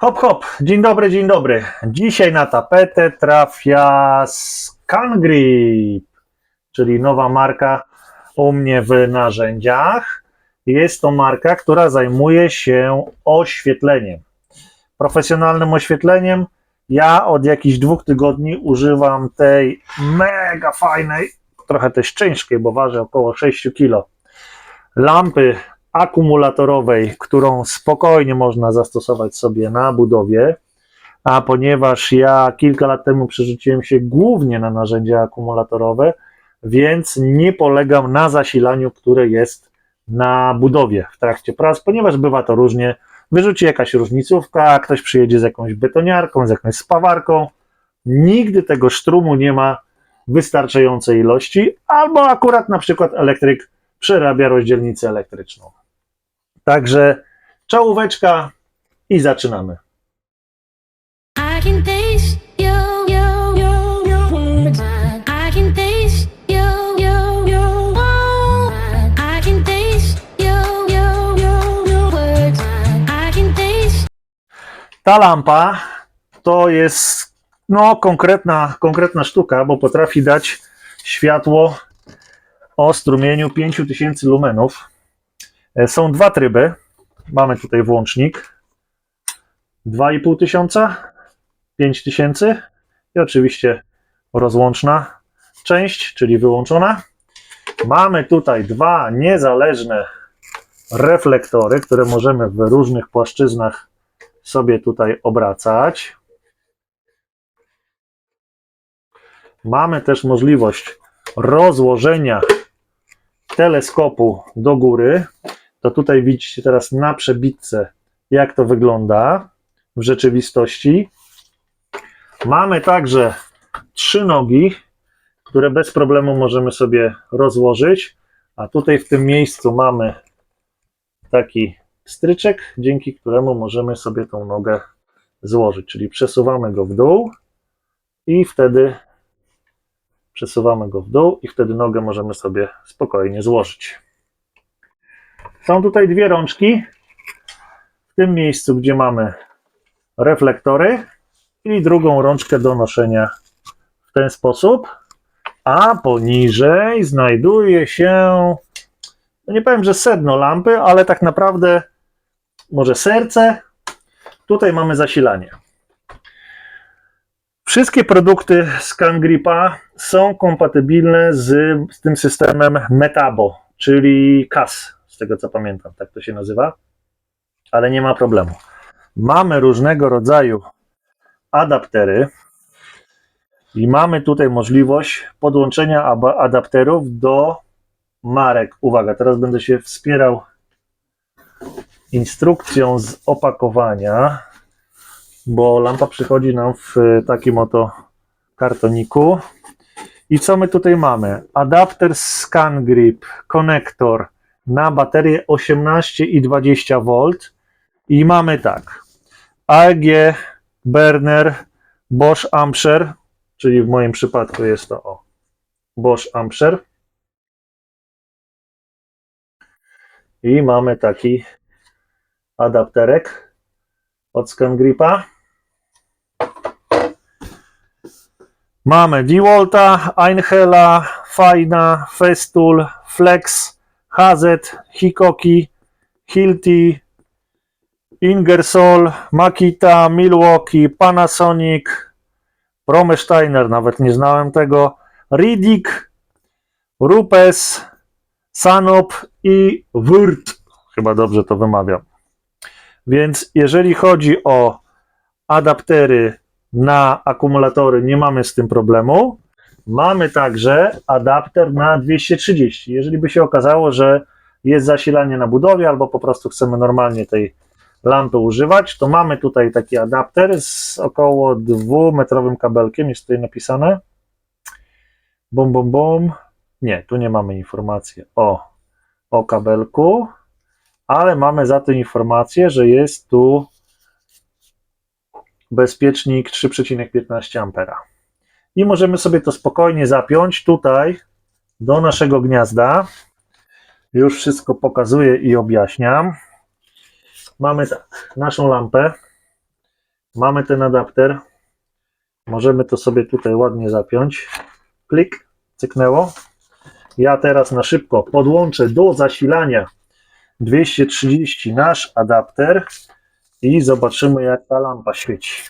Hop, hop, dzień dobry, dzień dobry. Dzisiaj na tapetę trafia ScanGrip, czyli nowa marka u mnie w narzędziach. Jest to marka, która zajmuje się oświetleniem, profesjonalnym oświetleniem. Ja od jakichś dwóch tygodni używam tej mega fajnej, trochę też ciężkiej, bo waży około 6 kg, lampy akumulatorowej, którą spokojnie można zastosować sobie na budowie. A ponieważ ja kilka lat temu przerzuciłem się głównie na narzędzia akumulatorowe, więc nie polegam na zasilaniu, które jest na budowie w trakcie prac, ponieważ bywa to różnie. Wyrzuci jakaś różnicówka, ktoś przyjedzie z jakąś betoniarką, z jakąś spawarką. Nigdy tego sztrumu nie ma wystarczającej ilości, albo akurat na przykład elektryk przerabia rozdzielnicę elektryczną. Także czołóweczka i zaczynamy. Ta lampa to jest no, konkretna, konkretna sztuka, bo potrafi dać światło o strumieniu 5000 lumenów. E, Są dwa tryby. Mamy tutaj włącznik 2,5 tysiąca, 5000 i oczywiście rozłączna część, czyli wyłączona. Mamy tutaj dwa niezależne reflektory, które możemy w różnych płaszczyznach sobie tutaj obracać. Mamy też możliwość rozłożenia teleskopu do góry. To tutaj widzicie teraz na przebitce, jak to wygląda w rzeczywistości. Mamy także trzy nogi, które bez problemu możemy sobie rozłożyć. A tutaj w tym miejscu mamy taki stryczek, dzięki któremu możemy sobie tą nogę złożyć. Czyli przesuwamy go w dół i wtedy przesuwamy go w dół i wtedy nogę możemy sobie spokojnie złożyć. Są tutaj dwie rączki w tym miejscu, gdzie mamy reflektory i drugą rączkę do noszenia w ten sposób, a poniżej znajduje się no nie powiem, że sedno lampy, ale tak naprawdę może serce. Tutaj mamy zasilanie. Wszystkie produkty ScanGripa są kompatybilne z, z tym systemem Metabo, czyli CAS, tego co pamiętam, tak to się nazywa, ale nie ma problemu. Mamy różnego rodzaju adaptery i mamy tutaj możliwość podłączenia adapterów do marek. Uwaga, teraz będę się wspierał instrukcją z opakowania, bo lampa przychodzi nam w takim oto kartoniku. I co my tutaj mamy? Adapter ScanGrip, konektor na baterię 18 i 20 V. I mamy tak. AEG Burner Bosch Ampere, czyli w moim przypadku jest to o, Bosch Ampere. I mamy taki adapterek od ScanGripa. Mamy Dewalta, Einhella, Fajna, Festool, Flex, Hazet, Hikoki, Hilti, Ingersoll, Makita, Milwaukee, Panasonic, Promesteiner, nawet nie znałem tego, Riddick, Rupes, Sanop i Wurt. Chyba dobrze to wymawiam. Więc jeżeli chodzi o adaptery na akumulatory, nie mamy z tym problemu. Mamy także adapter na 230. Jeżeli by się okazało, że jest zasilanie na budowie, albo po prostu chcemy normalnie tej lampy używać, to mamy tutaj taki adapter z około dwumetrowym kabelkiem, jest tutaj napisane. Bum, bum, bum. Nie, tu nie mamy informacji o, o kabelku, ale mamy za to informację, że jest tu bezpiecznik 3,15 A. I możemy sobie to spokojnie zapiąć tutaj do naszego gniazda. Już wszystko pokazuję i objaśniam. Mamy naszą lampę Mamy ten adapter. Możemy to sobie tutaj ładnie zapiąć. Klik, cyknęło. Ja teraz na szybko podłączę do zasilania 230 nasz adapter i zobaczymy jak ta lampa świeci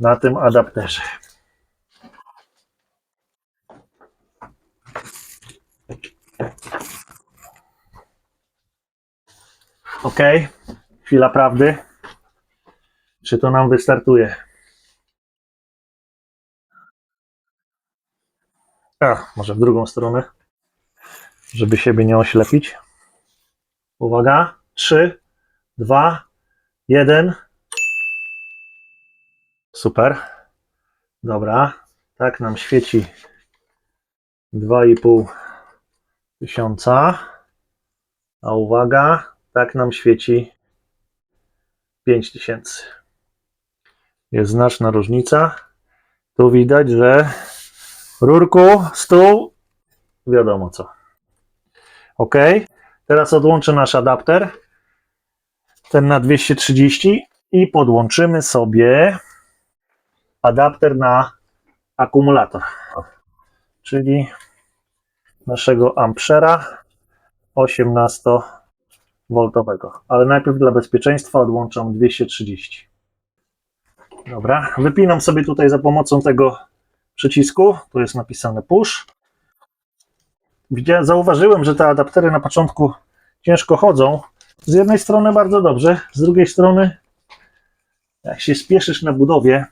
na tym adapterze. Ok, chwila prawdy. Czy to nam wystartuje? A, może w drugą stronę, żeby siebie nie oślepić. Uwaga, 3, 2, 1. Super. Dobra, tak nam świeci 2,5 tysiąca. A uwaga, tak nam świeci 5000. Jest znaczna różnica. Tu widać, że rurku, stół, wiadomo co. Ok, teraz odłączę nasz adapter, ten na 230 i podłączymy sobie adapter na akumulator, czyli naszego ampera 18V. Ale najpierw dla bezpieczeństwa odłączam 230. Dobra, wypinam sobie tutaj za pomocą tego przycisku, tu jest napisane push. Widziałem, zauważyłem, że te adaptery na początku ciężko chodzą. Z jednej strony bardzo dobrze, z drugiej strony jak się spieszysz na budowie,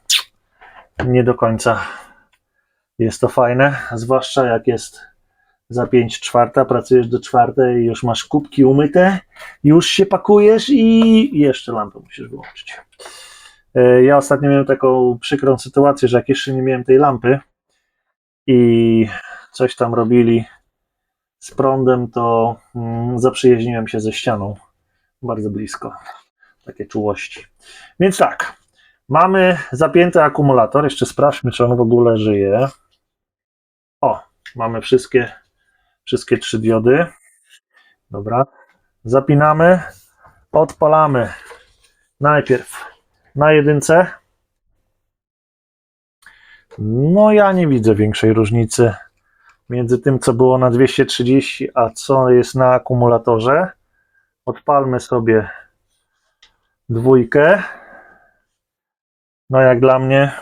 nie do końca jest to fajne, zwłaszcza jak jest za 5 czwarta, pracujesz do czwartej już masz kubki umyte, już się pakujesz i jeszcze lampę musisz wyłączyć. E, Ja ostatnio miałem taką przykrą sytuację, że jak jeszcze nie miałem tej lampy i coś tam robili z prądem, to mm, zaprzyjaźniłem się ze ścianą bardzo blisko. Takie czułości. Więc tak, mamy zapięty akumulator. Jeszcze sprawdźmy, czy on w ogóle żyje. O, mamy wszystkie, wszystkie trzy diody. Dobra. Zapinamy, odpalamy najpierw na jedynce. No ja nie widzę większej różnicy między tym, co było na 230, a co jest na akumulatorze. Odpalmy sobie dwójkę. No jak dla mnie,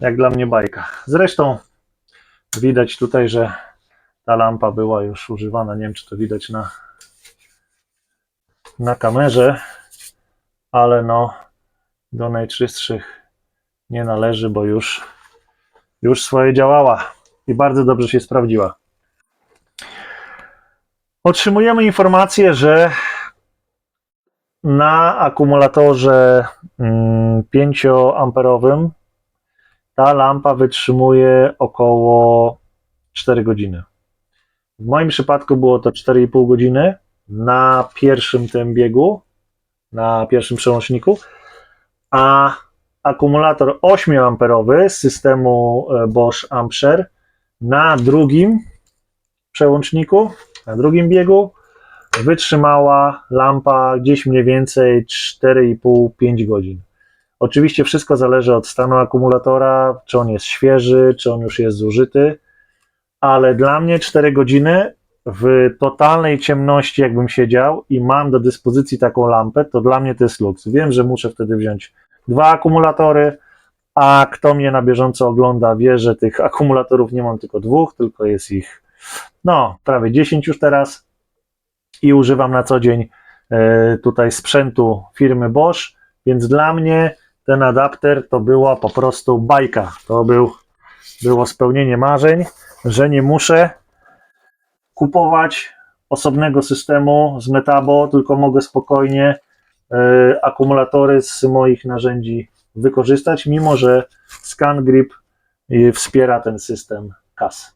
jak dla mnie bajka. Zresztą widać tutaj, że ta lampa była już używana. Nie wiem, czy to widać na, na kamerze, ale no do najczystszych nie należy, bo już, już swoje działała i bardzo dobrze się sprawdziła. Otrzymujemy informację, że na akumulatorze mm, 5-amperowym ta lampa wytrzymuje około 4 godziny. W moim przypadku było to 4,5 godziny na pierwszym tym biegu, na pierwszym przełączniku, a akumulator 8-amperowy z systemu e, Bosch Ampere na drugim przełączniku, na drugim biegu wytrzymała lampa gdzieś mniej więcej 4,5-5 godzin. Oczywiście wszystko zależy od stanu akumulatora, czy on jest świeży, czy on już jest zużyty, ale dla mnie 4 godziny w totalnej ciemności, jakbym siedział i mam do dyspozycji taką lampę, to dla mnie to jest luks. Wiem, że muszę wtedy wziąć dwa akumulatory, a kto mnie na bieżąco ogląda, wie, że tych akumulatorów nie mam tylko dwóch, tylko jest ich no, prawie 10 już teraz i używam na co dzień e, tutaj sprzętu firmy Bosch, więc dla mnie ten adapter to była po prostu bajka. To był, było spełnienie marzeń, że nie muszę kupować osobnego systemu z Metabo, tylko mogę spokojnie e, akumulatory z moich narzędzi wykorzystać, mimo że ScanGrip e, wspiera ten system CAS.